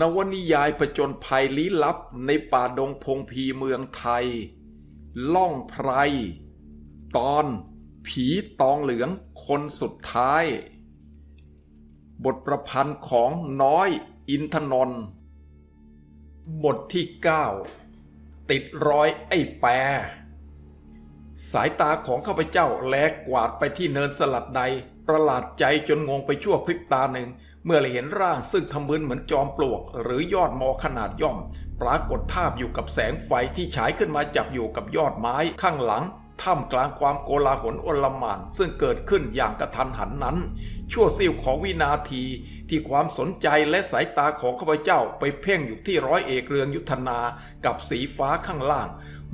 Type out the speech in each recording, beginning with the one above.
นวนิยายประจนภัยลี้ลับในป่าดงพงพีเมืองไทย ล่องไพร ตอน ผีตองเหลืองคนสุดท้าย บทประพันธ์ของน้อยอินทนนท์บทที่ 9 ติดรอยไอ้แปร สายตาของข้าพเจ้าแลกกวาดไปที่เนินสลัดใด ประหลาดใจจนงงไปชั่วพริบตาหนึ่ง เมื่อเห็นร่างซึ่งทำมึนเหมือนจอมปลวก หรือยอดมอขนาดย่อม ปรากฏทาบอยู่กับแสงไฟที่ฉายขึ้นมาจับอยู่กับยอดไม้ข้างหลังท่ามกลางความโกลาหลโอลหมานซึ่งเกิดขึ้นอย่างกระทันหันนั้น ชั่วซิ่วของวินาทีที่ความสนใจและสายตาของข้าพเจ้าไปเพ่งอยู่ที่ร้อยเอกเรืองยุทธนากับสีฟ้าข้างล่าง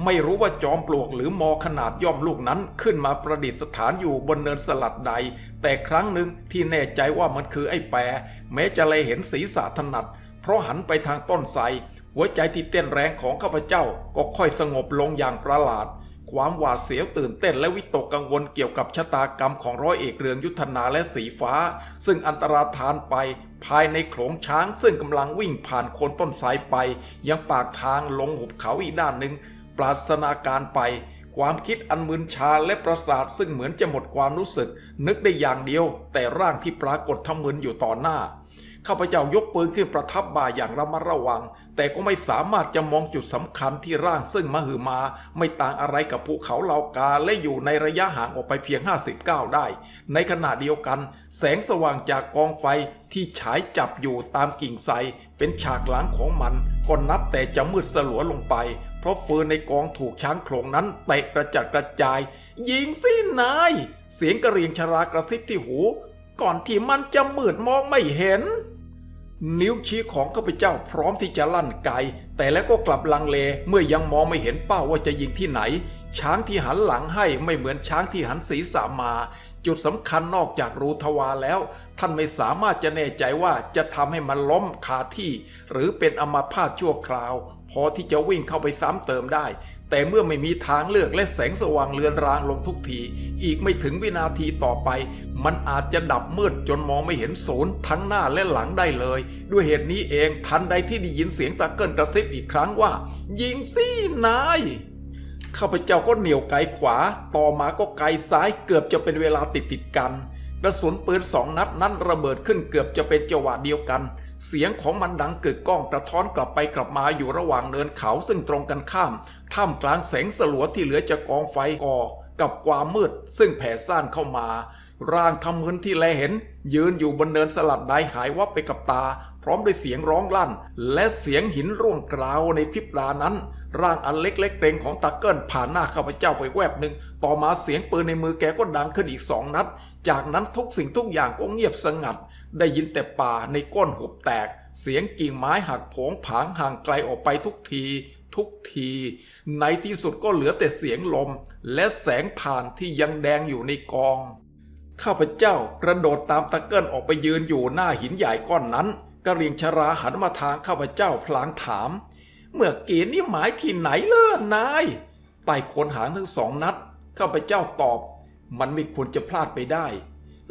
ไม่รู้ว่าจอมปลวกหรือมอขนาดย่อมลูกนั้นขึ้นมาประดิษฐานอยู่บนเนินสลัดใด แต่ครั้งหนึ่งที่แน่ใจว่ามันคือไอ้แปรแม้จะเลยเห็นศีรษะถนัด เพราะหันไปทางต้นไทรหัวใจที่เต้นแรงของข้าพเจ้าก็ค่อยสงบลงอย่างประหลาด ความหวาดเสียวตื่นเต้นและวิตกกังวลเกี่ยวกับชะตากรรมของร้อยเอกเรืองยุทธนาและสีฟ้า ซึ่งอันตราทานไปภายในโขลงช้างซึ่งกำลังวิ่งผ่านโคนต้นไทรไป ยังปากทางลงหุบเขาอีกด้านหนึ่ง ปราศนาการไป ความคิดอันมึนชาและประสาทซึ่งเหมือนจะหมดความรู้สึก นึกได้อย่างเดียว แต่ร่างที่ปรากฏทำมึนอยู่ต่อหน้าข้าพเจ้ายกปืนขึ้นประทับบ่าอย่างระมัดระวัง แต่ก็ไม่สามารถจะมองจุดสำคัญที่ร่างซึ่งมหือมา ไม่ต่างอะไรกับภูเขาเหลากาและอยู่ในระยะห่างออกไปเพียง 59 ได้ ในขณะเดียวกัน แสงสว่างจากกองไฟที่ฉายจับอยู่ตามกิ่งไทรเป็นฉากหลังของมันก็นับแต่จะมืดสลัวลงไป เพราะฟืนในกองถูกช้างโขลงนั้นเตะกระจัดกระจาย ยิงสินาย เสียงกระเรียงชรากระซิบที่หู ก่อนที่มันจะมืดมองไม่เห็น นิ้วชี้ของข้าพเจ้าพร้อมที่จะลั่นไกแต่แล้วก็กลับลังเลเมื่อยังมองไม่เห็นเป้าว่าจะยิงที่ไหน ช้างที่หันหลังให้ไม่เหมือนช้างที่หันศีรษะมา จุดสำคัญนอกจากรูทวารแล้ว ท่านไม่สามารถจะแน่ใจว่าจะทำให้มันล้มคาที่ หรือเป็นอมาพาตชั่วคราว พอที่จะวิ่งเข้าไปซ้ำเติมได้ แต่เมื่อไม่มีทางเลือกและแสงสว่างเลือนรางลงทุกที อีกไม่ถึงวินาทีต่อไป มันอาจจะดับมืดจนมองไม่เห็นศูนย์ทั้งหน้าและหลังได้เลย ด้วยเหตุนี้เองทันใดที่ได้ยินเสียงตะเกิลกระซิบอีกครั้งว่า ยิงสินายข้าพเจ้าก็เหนี่ยวไกขวา ต่อมาก็ไกซ้ายเกือบจะเป็นเวลาติดติดกัน กระสุนปืนสองนัดนั้นระเบิดขึ้นเกือบจะเป็นจังหวะเดียวกัน เสียงของมันดังกึกก้องกระท้อนกลับไปกลับมาอยู่ระหว่างเนินเขาซึ่งตรงกันข้าม ท่ามกลางแสงสลัวที่เหลือจากกองไฟก่อ กับความมืดซึ่งแผ่ซ่านเข้ามา ร่างทำมึนที่แลเห็น ยืนอยู่บนเนินสลัดใดหายวับไปกับตา พร้อมด้วยเสียงร้องลั่น และเสียงหินร่วงกราวในพริบตานั้นร่างอันเล็กๆเกรงของตาเกิลผ่านหน้าข้าพเจ้าไปแวบหนึ่ง ต่อมาเสียงปืนในมือแกก็ดังขึ้นอีกสองนัด จากนั้นทุกสิ่งทุกอย่างก็เงียบสงัด ได้ยินแต่ป่าในก้นหุบแตก เสียงกิ่งไม้หักผงผางห่างไกลออกไปทุกที ทุกที ในที่สุดก็เหลือแต่เสียงลม และแสงถ่านที่ยังแดงอยู่ในกอง ข้าพเจ้ากระโดดตามตะเกิลออกไปยืนอยู่หน้าหินใหญ่ก้อนนั้นกระเรียงชราหันมาทางข้าพเจ้าพลางถาม เมื่อกี้นี่หมายที่ไหนเล่อนายไต่โคนหางทั้งสองนัดข้าพเจ้าตอบ มันไม่ควรจะพลาดไปได้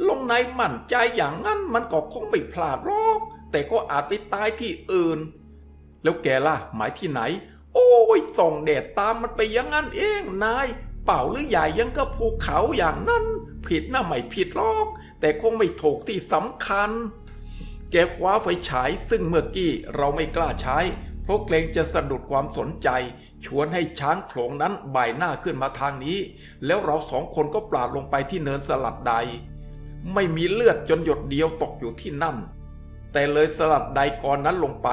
ลงในมั่นใจอย่างนั้นมันก็คงไม่พลาดหรอก แต่ก็อาจไปตายที่อื่น แล้วแกล่ะ หมายที่ไหน โอ้ยส่องแดดตามมันไปอย่างนั้นเองนาย เป่าหรือใหญ่ยังก็ภูเขาอย่างนั้น ผิดน่ะไม่ผิดหรอก แต่คงไม่ถูกที่สำคัญ แกคว้าไฟฉายซึ่งเมื่อกี้เราไม่กล้าใช้ เพราะเกรงจะสะดุดความสนใจ ชวนให้ช้างโขลงนั้นบ่ายหน้าขึ้นมาทางนี้ แล้วเราสองคนก็ปราดลงไปที่เนินสลัดใด ไม่มีเลือดจนหยดเดียวตกอยู่ที่นั่น แต่เลยสลัดใดก่อนนั้นลงไป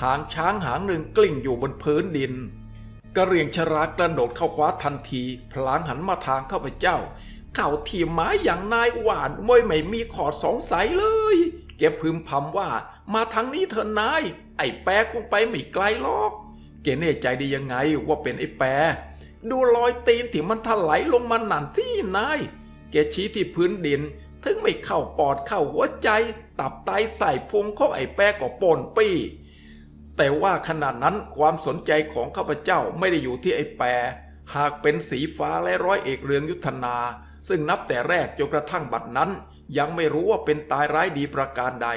หางช้างหางหนึ่งกลิ้งอยู่บนพื้นดินกระเรียงชรากระโดดเข้าคว้าทันที พลางหันมาทางข้าพเจ้า เข่าทีไม้อย่างนายหวานมวยไม่มีขอดสงสัยเลยแกพึมพำว่า มาทางนี้เถอะนาย ไอ้แปรคงไปไม่ไกลหรอก แกแน่ใจได้ยังไงว่าเป็นไอ้แปรดูรอยตีนที่มันถลายลงมาหนันที่นายแกชี้ที่พื้นดิน ถึงไม่เข้าปอดเข้าหัวใจ ตับไตใส่พุงของไอ้แปรก็ปนปี้แต่ว่าขณะนั้นความสนใจของข้าพเจ้าไม่ได้อยู่ที่ไอ้แปรหากเป็นสีฟ้าและร้อยเอกเรืองยุทธนา ซึ่งนับแต่แรกจนกระทั่งบัดนั้น ยังไม่รู้ว่าเป็นตายร้ายดีประการใด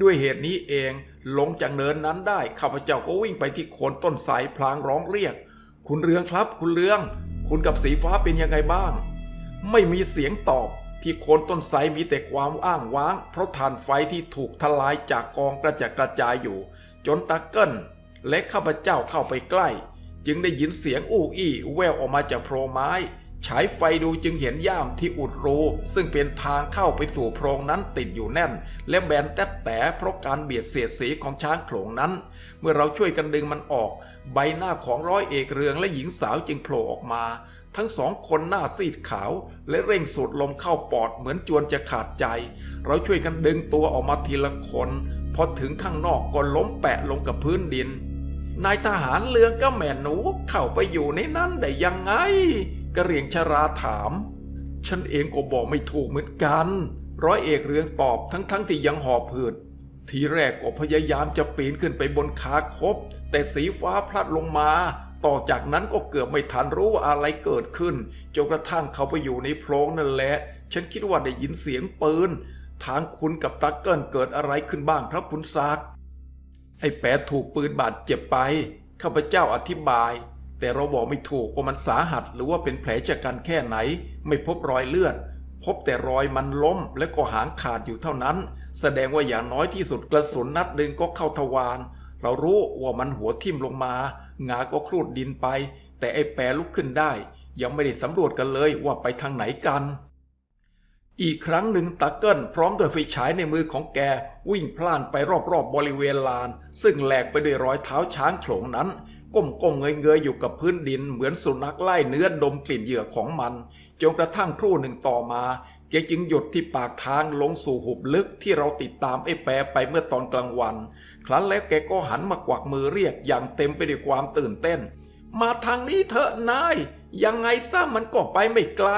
ด้วยเหตุนี้เองหลงจากเนินนั้นได้ข้าพเจ้าก็วิ่งไปที่โคนต้นไทรพลางร้องเรียก คุณเรืองครับ คุณเรือง คุณกับสีฟ้าเป็นยังไงบ้าง ไม่มีเสียงตอบที่โคนต้นไทรมีแต่ความอ้างว้าง เพราะถ่านไฟที่ถูกทลายจากกองกระจัดกระจายอยู่ จนตาเกิลและข้าพเจ้าเข้าไปใกล้ จึงได้ยินเสียงอู้อี้แววออกมาจากโพรงไม้ ฉายไฟดูจึงเห็นย่ามที่อุดรูซึ่งเป็นทางเข้าไปสู่โพรงนั้นติดอยู่แน่น และแบนแต๊แต่เพราะการเบียดเสียดสีของช้างโขลงนั้น เมื่อเราช่วยกันดึงมันออก ใบหน้าของร้อยเอกเรืองและหญิงสาวจึงโผล่ออกมา ทั้งสองคนหน้าซีดขาว และเร่งสูดลมเข้าปอดเหมือนจวนจะขาดใจ เราช่วยกันดึงตัวออกมาทีละคนพอถึงข้างนอกก็ล้มแปะลงกับพื้นดินนายทหารเรืองก็แม่หนูเข้าไปอยู่ในนั้นได้ยังไง กระเหรียงชราถาม ฉันเองก็บอกไม่ถูกเหมือนกัน ร้อยเอกเรืองตอบทั้งๆทที่ยังหอบหืด ทีแรกก็พยายามจะปีนขึ้นไปบนขาคบ แต่สีฟ้าพลัดลงมา ต่อจากนั้นก็เกือบไม่ทันรู้ว่าอะไรเกิดขึ้นจนกระทั่งเขาไปอยู่ในโพรงนั่นแหละ ฉันคิดว่าได้ยินเสียงปืนทางคุณกับตาเกิลเกิดอะไรขึ้นบ้างครับคุณซักไอ้แปะถูกปืนบาดเจ็บไปข้าพเจ้าอธิบาย แต่เราบอกไม่ถูกว่ามันสาหัสหรือว่าเป็นแผลจากกันแค่ไหน ไม่พบรอยเลือด พบแต่รอยมันล้มและก็หางขาดอยู่เท่านั้น แสดงว่าอย่างน้อยที่สุดกระสุนนัดหนึ่งก็เข้าทวาร เรารู้ว่ามันหัวทิ่มลงมา งาก็ครูดดินไป แต่ไอ้แปรลุกขึ้นได้ ยังไม่ได้สำรวจกันเลยว่าไปทางไหนกัน อีกครั้งหนึ่งตาเกิลพร้อมด้วยไฟฉายในมือของแกวิ่งพล่านไปรอบๆบบริเวณลาน ซึ่งแหลกไปด้วยรอยเท้าช้างโขลงนั้น ก้มๆเงยๆอยู่กับพื้นดินเหมือนสุนัขไล่เนื้อดมกลิ่นเหยื่อของมันจนกระทั่งครู่หนึ่งต่อมาแกจึงหยุดที่ปากทางลงสู่หุบลึกที่เราติดตามไอ้แปรไปเมื่อตอนกลางวัน ครั้นแล้วแกก็หันมากวักมือเรียกอย่างเต็มไปด้วยความตื่นเต้น มาทางนี้เถอะนาย ยังไงซะมันก็ไปไม่ไกล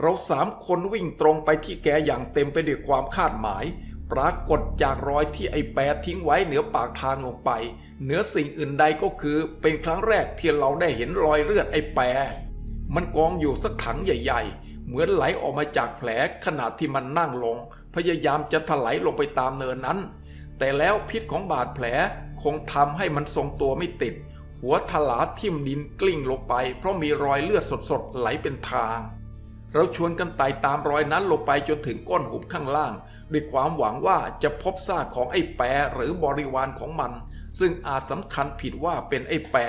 เราสามคนวิ่งตรงไปที่แกอย่างเต็มไปด้วยความคาดหมาย ปรากฏจากรอยที่ไอ้แปรทิ้งไว้เหนือปากทางลงไป เหนือสิ่งอื่นใดก็คือเป็นครั้งแรกที่เราได้เห็นรอยเลือดไอ้แปรมันกองอยู่สักถังใหญ่ ๆ เหมือนไหลออกมาจากแผลขณะที่มันนั่งลง พยายามจะถลายลงไปตามเนินนั้น แต่แล้วพิษของบาดแผลคงทำให้มันทรงตัวไม่ติด หัวถลาทิ่มดินกลิ้งลงไป เพราะมีรอยเลือดสดๆไหลเป็นทาง เราชวนกันไต่ตามรอยนั้นลงไปจนถึงก้นหุบข้างล่าง ด้วยความหวังว่าจะพบซากของไอ้แปรหรือบริวารของมัน ซึ่งอาจสำคัญผิดว่าเป็นไอ้แปร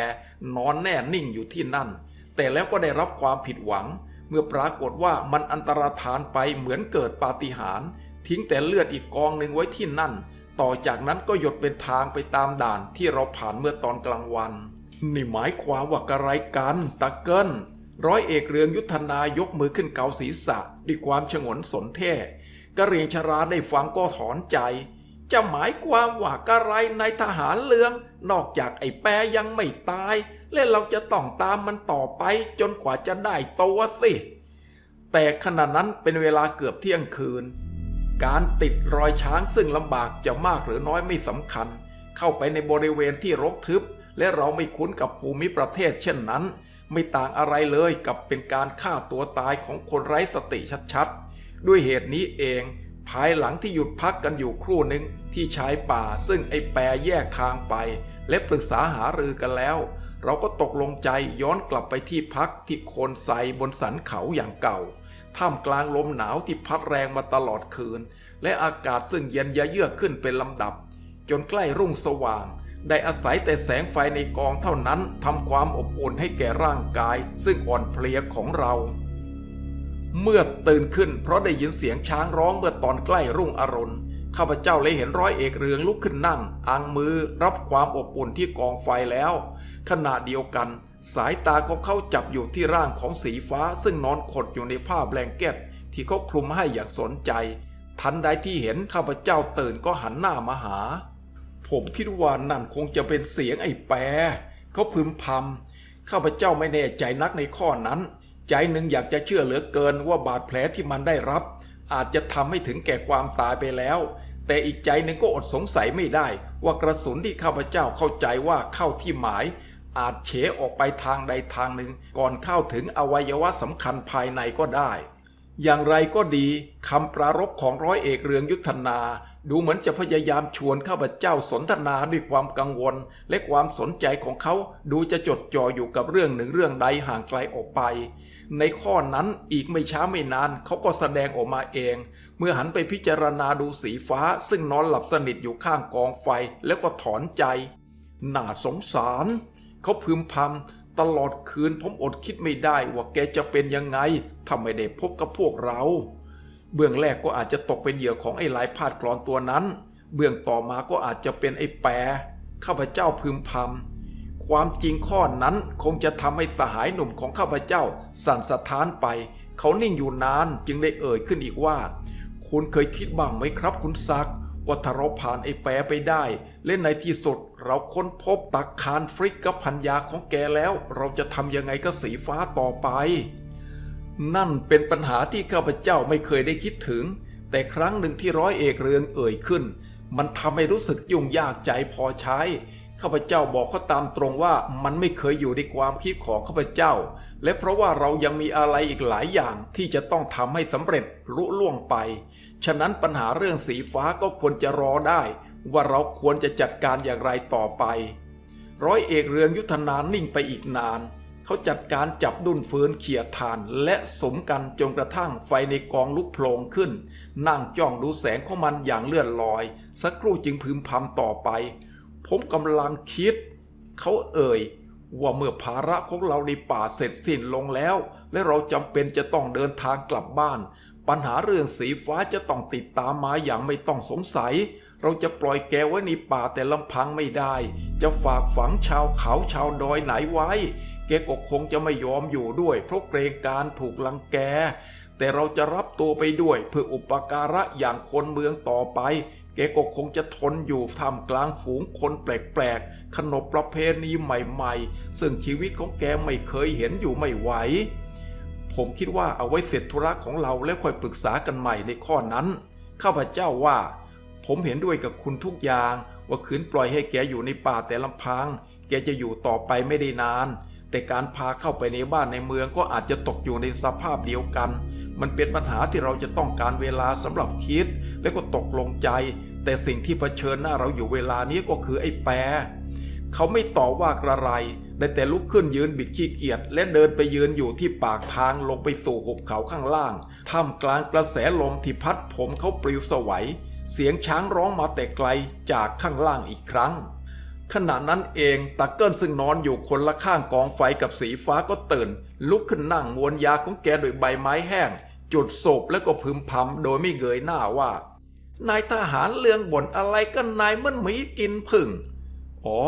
นอนแน่นิ่งอยู่ที่นั่น แต่แล้วก็ได้รับความผิดหวัง เมื่อปรากฏว่ามันอันตรธานไปเหมือนเกิดปาฏิหาริย์ทิ้งแต่เลือดอีกกองหนึ่งไว้ที่นั่น ต่อจากนั้นก็หยดเป็นทางไปตามด่านที่เราผ่านเมื่อตอนกลางวัน นี่หมายความว่ากระไรกันตะเกิลร้อยเอกเรืองยุทธนายกมือขึ้นเกาศีรษะด้วยความฉงนสนเท่ กระเรียงชราได้ฟังก็ถอนใจ จะหมายความว่ากระไรในทหารเรือง นอกจากไอ้แปรยังไม่ตาย และเราจะต้องตามมันต่อไปจนกว่าจะได้ตัวสิ แต่ขณะนั้นเป็นเวลาเกือบเที่ยงคืน การติดรอยช้างซึ่งลำบากจะมากหรือน้อยไม่สำคัญ เข้าไปในบริเวณที่รกทึบ และเราไม่คุ้นกับภูมิประเทศเช่นนั้น ไม่ต่างอะไรเลยกับเป็นการฆ่าตัวตายของคนไร้สติชัดๆ ด้วยเหตุนี้เอง ภายหลังที่หยุดพักกันอยู่ครู่หนึ่งที่ชายป่าซึ่งไอ้แปรแยกทางไป และปรึกษาหารือกันแล้ว เราก็ตกลงใจย้อนกลับไปที่พักที่โคนไทรบนสันเขาอย่างเก่าท่ามกลางลมหนาวที่พัดแรงมาตลอดคืน และอากาศซึ่งเย็นยะเยือกขึ้นเป็นลำดับ จนใกล้รุ่งสว่าง ได้อาศัยแต่แสงไฟในกองเท่านั้นทำความอบอุ่นให้แก่ร่างกาย ซึ่งอ่อนเพลียของเรา เมื่อตื่นขึ้นเพราะได้ยินเสียงช้างร้องเมื่อตอนใกล้รุ่งอรุณข้าพเจ้าเลยเห็นร้อยเอกเรืองลุกขึ้นนั่งอังมือรับความอบอุ่นที่กองไฟแล้ว ขณะเดียวกัน สายตาของเขาจับอยู่ที่ร่างของสีฟ้าซึ่งนอนขดอยู่ในผ้าแบงเก็ต ที่เขาคลุมให้อย่างสนใจ ทันใดที่เห็นข้าพเจ้าตื่นก็หันหน้ามาหา ผมคิดว่านั่นคงจะเป็นเสียงไอ้แปรเขาพึมพำข้าพเจ้าไม่แน่ใจนักในข้อนั้น ใจหนึ่งอยากจะเชื่อเหลือเกินว่าบาดแผลที่มันได้รับ อาจจะทำให้ถึงแก่ความตายไปแล้ว แต่อีกใจหนึ่งก็อดสงสัยไม่ได้ ว่ากระสุนที่ข้าพเจ้าเข้าใจว่าเข้าที่หมาย อาจเฉออกไปทางใดทางหนึ่ง ก่อนเข้าถึงอวัยวะสำคัญภายในก็ได้ อย่างไรก็ดีคำปรารภของร้อยเอกเรืองยุทธนาดูเหมือนจะพยายามชวนข้าพเจ้าสนทนาด้วยความกังวล และความสนใจของเขาดูจะจดจ่ออยู่กับเรื่องหนึ่งเรื่องใดห่างไกลออกไป ในข้อนั้นอีกไม่ช้าไม่นานเขาก็แสดงออกมาเอง เมื่อหันไปพิจารณาดูสีฟ้า ซึ่งนอนหลับสนิทอยู่ข้างกองไฟแล้วก็ถอนใจน่าสงสาร เขาพึมพำตลอดคืนผมอดคิดไม่ได้ว่าแกจะเป็นยังไงถ้าไม่ได้พบกับพวกเรา เบื้องแรกก็อาจจะตกเป็นเหยื่อของไอ้ลายพาดกรอนตัวนั้น เบื้องต่อมาก็อาจจะเป็นไอ้แปรข้าพเจ้าพึมพำ ความจริงข้อนั้นคงจะทำให้สหายหนุ่มของข้าพเจ้า สั่นสะท้านไป เขานิ่งอยู่นานจึงได้เอ่ยขึ้นอีกว่า คุณเคยคิดบ้างไหมครับคุณซัก ว่าถ้าเราผ่านไอ้แปรไปได้และในที่สุด เราค้นพบตักคารฟริกกับพัญญาของแกแล้ว เราจะทำยังไงกับสีฟ้าต่อไป นั่นเป็นปัญหาที่ข้าพเจ้าไม่เคยได้คิดถึง แต่ครั้งหนึ่งที่ร้อยเอกเรืองเอ่ยขึ้น มันทำให้รู้สึกยุ่งยากใจพอใช้ ข้าพเจ้าบอกเขาตามตรงว่ามันไม่เคยอยู่ในความคิดของข้าพเจ้า และเพราะว่าเรายังมีอะไรอีกหลายอย่างที่จะต้องทำให้สำเร็จลุล่วงไป ฉะนั้นปัญหาเรื่องสีฟ้าก็ควรจะรอได้ ว่าเราควรจะจัดการอย่างไรต่อไป ร้อยเอกเรืองยุทธนานิ่งไปอีกนาน เขาจัดการจับดุนฟืนเขี่ยทานและสมกันจนกระทั่งไฟในกองลุกโผลงขึ้น นั่งจ้องดูแสงของมันอย่างเลื่อนลอย สักครู่จึงพึมพำต่อไป ผมกำลังคิด เขาเอ่ย ว่าเมื่อภาระของเราในป่าเสร็จสิ้นลงแล้ว และเราจำเป็นจะต้องเดินทางกลับบ้าน ปัญหาเรื่องสีฟ้าจะต้องติดตามมาอย่างไม่ต้องสงสัย เราจะปล่อยแกไว้ในป่าแต่ลำพังไม่ได้ จะฝากฝังชาวเขาชาวดอยไหนไว้ แกก็คงจะไม่ยอมอยู่ด้วย เพราะเกรงการถูกลังแกแต่เราจะรับตัวไปด้วยเพื่ออุปการะอย่างคนเมืองต่อไป แกก็คงจะทนอยู่ท่ามกลางฝูงคนแปลกๆ ขนบประเพณีใหม่ๆ ซึ่งชีวิตของแกไม่เคยเห็นอยู่ไม่ไหว ผมคิดว่าเอาไว้เสร็จธุระของเราแล้วค่อยปรึกษากันใหม่ในข้อนั้น ข้าพเจ้าว่า ผมเห็นด้วยกับคุณทุกอย่าง ว่าขืนปล่อยให้แกอยู่ในป่าแต่ลำพัง แกจะอยู่ต่อไปไม่ได้นาน แต่การพาเข้าไปในบ้านในเมืองก็อาจจะตกอยู่ในสภาพเดียวกัน มันเป็นปัญหาที่เราจะต้องการเวลาสำหรับคิด และก็ตกลงใจ แต่สิ่งที่เผชิญหน้าเราอยู่เวลานี้ก็คือไอ้แปรเขาไม่ต่อว่ากระไรได้แต่ลุกขึ้นยืนบิดขี้เกียจและเดินไปยืนอยู่ที่ปากทางลงไปสู่หุบเขาข้างล่าง ท่ามกลางกระแสลมที่พัดผมเขาปลิวสวัย เสียงช้างร้องมาแต่ไกลจากข้างล่างอีกครั้ง ขณะนั้นเองตาเกิลซึ่งนอนอยู่คนละข้างกองไฟกับสีฟ้าก็ตื่น ลุกขึ้นนั่งมวนยาของแกโดยใบไม้แห้ง จุดศพแล้วก็พึมพำโดยไม่เงยหน้าว่า นายทหารเลืองบ่นอะไรกันนายเหมันหมีกินผึ่ง อ๋อ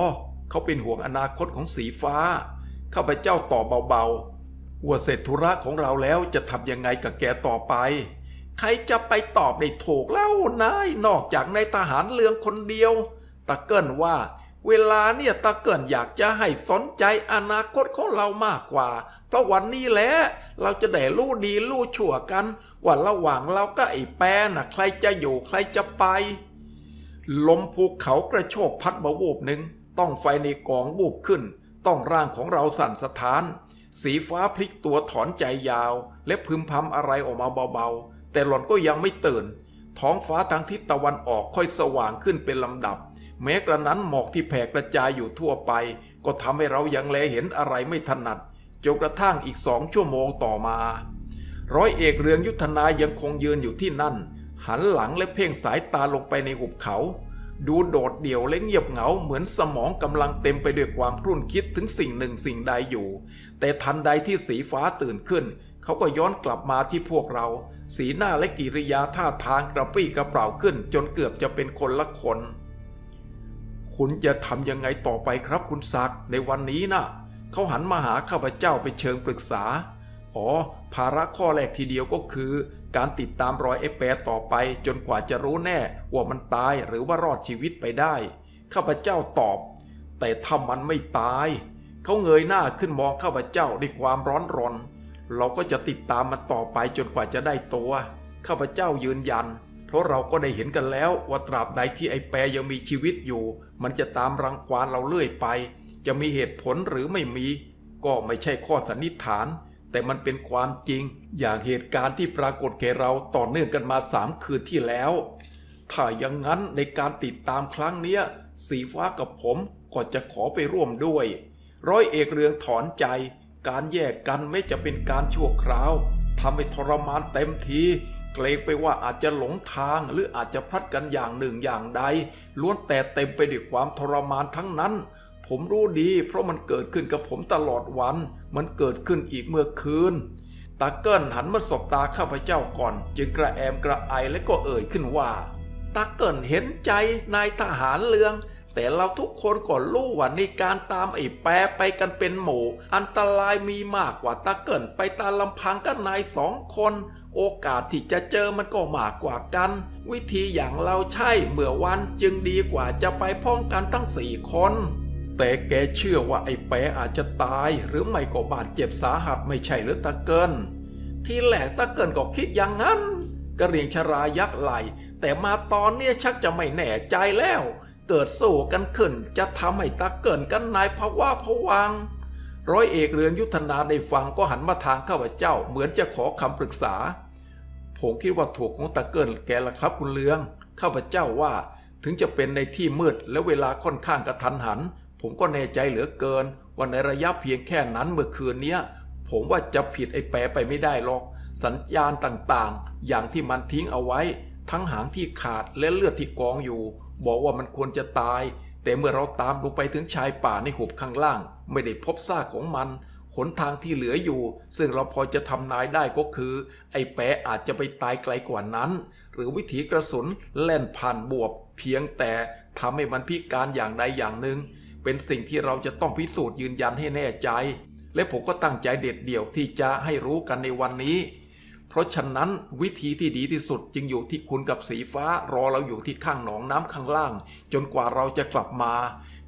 เขาเป็นห่วงอนาคตของสีฟ้า ข้าพเจ้าตอบเบาๆว่าเสร็จธุระของเราแล้วจะทำยังไงกับแกต่อไป ใครจะไปตอบได้ถูกแล้วนายนอกจากนายทหารเลืองคนเดียวตะเกิลว่า เวลาเนี่ยตะเกิลอยากจะให้สนใจอนาคตของเรามากกว่า เพราะวันนี้แหละเราจะได้รู้ดีรู้ชั่วกัน ว่าระหว่างเราก็ไอ้แปรน่ะใครจะอยู่ใครจะไป ลมภูเขากระโชกพัดมาวูบหนึ่ง ต้องไฟในกองวูบขึ้น ต้องร่างของเราสั่นสะท้าน สีฟ้าพลิกตัวถอนใจยาว และพึมพำอะไรออกมาเบาๆ แต่หล่อนก็ยังไม่ตื่น ท้องฟ้าทางทิศตะวันออกค่อยสว่างขึ้นเป็นลำดับ แม้กระนั้นหมอกที่แผ่กระจายอยู่ทั่วไป ก็ทำให้เรายังแลเห็นอะไรไม่ถนัดจนกระทั่งอีกสองชั่วโมงต่อมา ร้อยเอกเรืองยุทธนายังคงยืนอยู่ที่นั่น หันหลังและเพ่งสายตาลงไปในหุบเขา ดูโดดเดี่ยวและเงียบเหงาเหมือนสมองกำลังเต็มไปด้วยความครุ่นคิดถึงสิ่งหนึ่งสิ่งใดอยู่ แต่ทันใดที่สีฟ้าตื่นขึ้น เขาก็ย้อนกลับมาที่พวกเรา สีหน้าและกิริยาท่าทางกระปรี้กระเปร่าขึ้นจนเกือบจะเป็นคนละคน คุณจะทำยังไงต่อไปครับคุณศักดิ์ในวันนี้นะเขาหันมาหาข้าพเจ้าไปเชิงปรึกษา อ๋อ ภาระข้อแรกทีเดียวก็คือ การติดตามรอยไอ้แปรต่อไป จนกว่าจะรู้แน่ว่ามันตายหรือว่ารอดชีวิตไปได้ ข้าพเจ้าตอบ แต่ถ้ามันไม่ตาย เขาเงยหน้าขึ้นมองข้าพเจ้าด้วยความร้อนรน เราก็จะติดตามมันต่อไปจนกว่าจะได้ตัว ข้าพเจ้ายืนยัน เพราะเราก็ได้เห็นกันแล้วว่าตราบใดที่ไอ้แปรยังมีชีวิตอยู่ มันจะตามรังควานเราเรื่อยไป จะมีเหตุผลหรือไม่มี ก็ไม่ใช่ข้อสันนิษฐาน แต่มันเป็นความจริง อย่างเหตุการณ์ที่ปรากฏแก่เราต่อเนื่องกันมาสามคืนที่แล้ว ถ้าอย่างนั้นในการติดตามครั้งเนี้ย สีฟ้ากับผมก็จะขอไปร่วมด้วย ร้อยเอกเรืองถอนใจ การแยกกันไม่จะเป็นการชั่วคราวทำให้ทรมานเต็มที เกรงไปว่าอาจจะหลงทางหรืออาจจะพลัดกันอย่างหนึ่งอย่างใด ล้วนแต่เต็มไปด้วยความทรมานทั้งนั้น ผมรู้ดีเพราะมันเกิดขึ้นกับผมตลอดวัน มันเกิดขึ้นอีกเมื่อคืนตาเกิลหันมาสบตาข้าพเจ้าก่อน จึงกระแอมกระไอและก็เอ่ยขึ้นว่าตาเกิลเห็นใจนายทหารเรือง แต่เราทุกคนก็รู้ว่าในการตามไอ้แปรไปกันเป็นหมู่ อันตรายมีมากกว่าตาเกิลไปตามลำพังกับนายสองคน โอกาสที่จะเจอมันก็มากกว่ากัน วิธีอย่างเราใช่เมื่อวันจึงดีกว่าจะไปพ้อมกันทั้งสี่คนแต่แกเชื่อว่าไอ้แปรอาจจะตายหรือไม่ก็บาดเจ็บสาหัสไม่ใช่หรือตาเกิน ที่แรกตาเกินก็คิดอย่างนั้นกระเรียงชรายักไหล แต่มาตอนเนี้ยชักจะไม่แน่ใจแล้ว เกิดสู้กันขึ้นจะทำให้ตาเกินกันนายภาวะผวัง ร้อยเอกเรืองยุทธนาได้ฟังก็หันมาทางข้าพเจ้าเหมือนจะขอคำปรึกษา ผมคิดว่าถูกของตาเกินแกละครับคุณเลืองข้าพเจ้าว่าถึงจะเป็นในที่มืดและเวลาค่อนข้างกระทันหัน ผมก็แน่ใจเหลือเกินว่าในระยะเพียงแค่นั้นเมื่อคืนเนี้ย ผมว่าจะผิดไอ้แปรไปไม่ได้หรอก สัญญาณต่างๆ อย่างที่มันทิ้งเอาไว้ ทั้งหางที่ขาดและเลือดที่กองอยู่ บอกว่ามันควรจะตาย แต่เมื่อเราตามลงไปถึงชายป่าในหุบข้างล่าง ไม่ได้พบซากของมันหนทางที่เหลืออยู่ ซึ่งเราพอจะทำนายได้ก็คือ ไอ้แปะอาจจะไปตายไกลกว่านั้น หรือวิถีกระสุนแล่นผ่านบวบ เพียงแต่ทำให้มันพิการอย่างใดอย่างหนึ่ง เป็นสิ่งที่เราจะต้องพิสูจน์ยืนยันให้แน่ใจ และผมก็ตั้งใจเด็ดเดี่ยวที่จะให้รู้กันในวันนี้ ราะฉะนั้นวิธีที่ดีที่สุดจึงอยู่ที่คุณกับสีฟ้ารอเราอยู่ที่ข้างหนองน้ำข้างล่าง จนกว่าเราจะกลับมา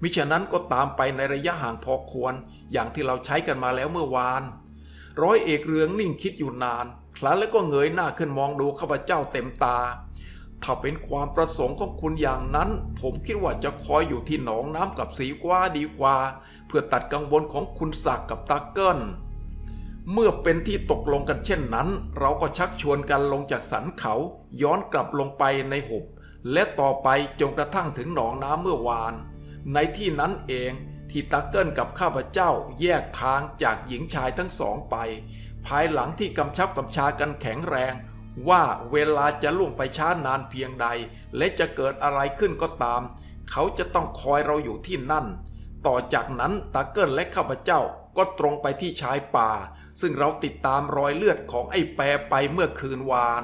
มิฉะนั้นก็ตามไปในระยะห่างพอควร อย่างที่เราใช้กันมาแล้วเมื่อวาน ร้อยเอกเรืองนิ่งคิดอยู่นาน ครั้นแล้วก็เงยหน้าขึ้นมองดูข้าพเจ้าเต็มตา ถ้าเป็นความประสงค์ของคุณอย่างนั้น ผมคิดว่าจะคอยอยู่ที่หนองน้ำกับสีกว่าดีกว่า เพื่อตัดกังวลของคุณศักดิ์กับตาเกิล เมื่อเป็นที่ตกลงกันเช่นนั้น เราก็ชักชวนกันลงจากสันเขา ย้อนกลับลงไปในหุบ และต่อไปจนกระทั่งถึงหนองน้ำเมื่อวาน ในที่นั้นเองที่ตาเกิลกับข้าพเจ้าแยกทางจากหญิงชายทั้งสองไป ภายหลังที่กำชับกำชากันแข็งแรง ว่าเวลาจะล่วงไปช้านานเพียงใด และจะเกิดอะไรขึ้นก็ตาม เขาจะต้องคอยเราอยู่ที่นั่น ต่อจากนั้นตาเกิลและข้าพเจ้าก็ตรงไปที่ชายป่า ซึ่งเราติดตามรอยเลือดของไอ้แปรไปเมื่อคืนวาน